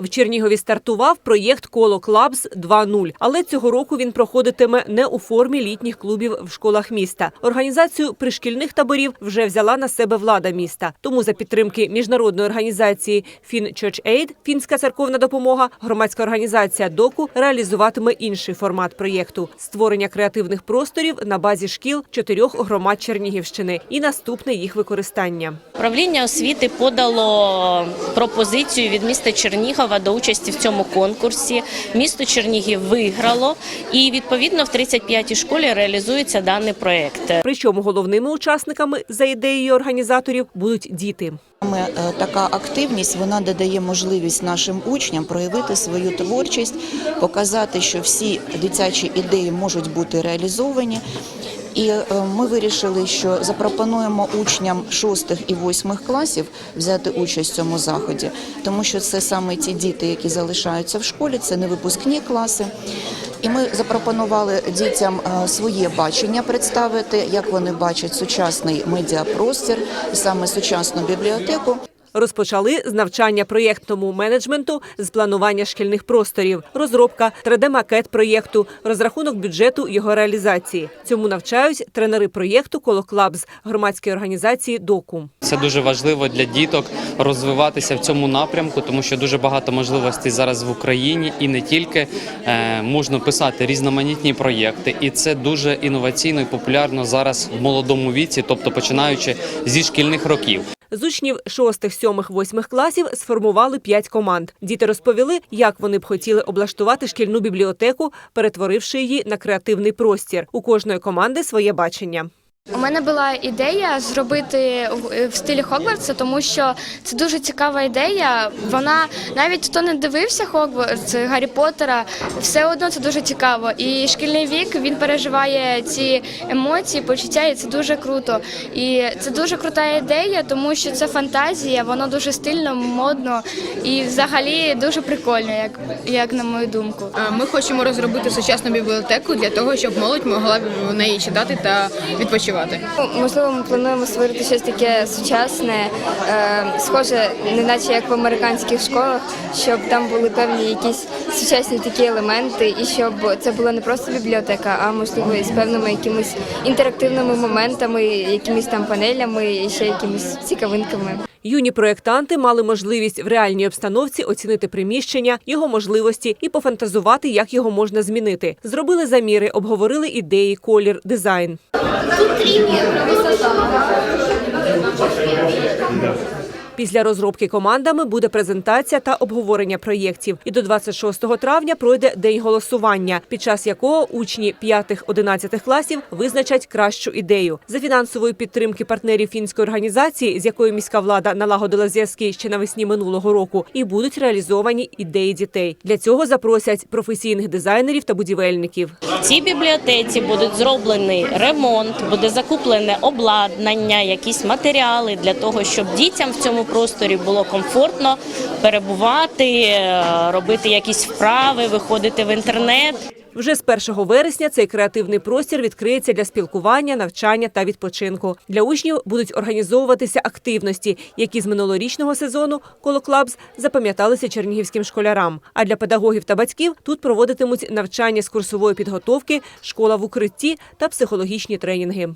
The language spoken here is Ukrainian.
В Чернігові стартував проєкт Коло Клабс 2.0, але цього року він проходитиме не у формі літніх клубів в школах міста. Організацію пришкільних таборів вже взяла на себе влада міста. Тому за підтримки міжнародної організації Church Aid, фінська церковна допомога, громадська організація ДОКУ реалізуватиме інший формат проєкту створення креативних просторів на базі шкіл чотирьох громад Чернігівщини і наступне їх використання. Управління освіти подало пропозицію від міста Чернігова до участі в цьому конкурсі. Місто Чернігів виграло, і відповідно в 35-й школі реалізується даний проект. Причому головними учасниками за ідеєю організаторів будуть діти. Саме е, така активність вона додає можливість нашим учням проявити свою творчість, показати, що всі дитячі ідеї можуть бути реалізовані. І е, ми вирішили, що запропонуємо учням шостих і восьмих класів взяти участь в цьому заході, тому що це саме ті діти, які залишаються в школі, це не випускні класи. І ми запропонували дітям е, своє бачення представити, як вони бачать сучасний медіапростір, саме сучасну бібліотеку. Розпочали з навчання проєктному менеджменту з планування шкільних просторів, розробка 3D-макет проєкту, розрахунок бюджету його реалізації. Цьому навчають тренери проєкту Колоклабс громадської організації ДОКУ. Це дуже важливо для діток розвиватися в цьому напрямку, тому що дуже багато можливостей зараз в Україні і не тільки е, можна писати різноманітні проєкти, і це дуже інноваційно і популярно зараз в молодому віці, тобто починаючи зі шкільних років. З учнів шостих, сьомих, восьмих класів сформували п'ять команд. Діти розповіли, як вони б хотіли облаштувати шкільну бібліотеку, перетворивши її на креативний простір. У кожної команди своє бачення. У мене була ідея зробити в- в стилі Хогвартса, тому що це дуже цікава ідея. Вона навіть хто не дивився Хогвартс Гаррі Поттера, все одно це дуже цікаво. І шкільний вік він переживає ці емоції, почуття, і це дуже круто. І це дуже крута ідея, тому що це фантазія, воно дуже стильно, модно і взагалі дуже прикольно, як, як на мою думку. Е, Ми хочемо розробити сучасну бібліотеку для того, щоб молодь могла в неї читати та відпочивати. Можливо, ми плануємо створити щось таке сучасне, е, схоже, не наче як в американських школах, щоб там були певні якісь сучасні такі елементи, і щоб це була не просто бібліотека, а можливо і з певними якимись інтерактивними моментами, якимись там панелями і ще якимись цікавинками. Юні проєктанти мали можливість в реальній обстановці оцінити приміщення, його можливості і пофантазувати, як його можна змінити. Зробили заміри, обговорили ідеї, колір, дизайн. Після розробки командами буде презентація та обговорення проєктів. І до 26 травня пройде день голосування, під час якого учні 5-11 класів визначать кращу ідею. За фінансової підтримки партнерів фінської організації, з якою міська влада налагодила зв'язки ще навесні минулого року, і будуть реалізовані ідеї дітей. Для цього запросять професійних дизайнерів та будівельників. В цій бібліотеці будуть зроблений ремонт, буде закуплене обладнання, якісь матеріали для того, щоб дітям в цьому просторі було комфортно перебувати, е, робити якісь вправи, виходити в інтернет. Вже з 1 вересня цей креативний простір відкриється для спілкування, навчання та відпочинку. Для учнів будуть організовуватися активності, які з минулорічного сезону колоклабс запам'яталися чернігівським школярам. А для педагогів та батьків тут проводитимуть навчання з курсової підготовки, школа в укритті та психологічні тренінги.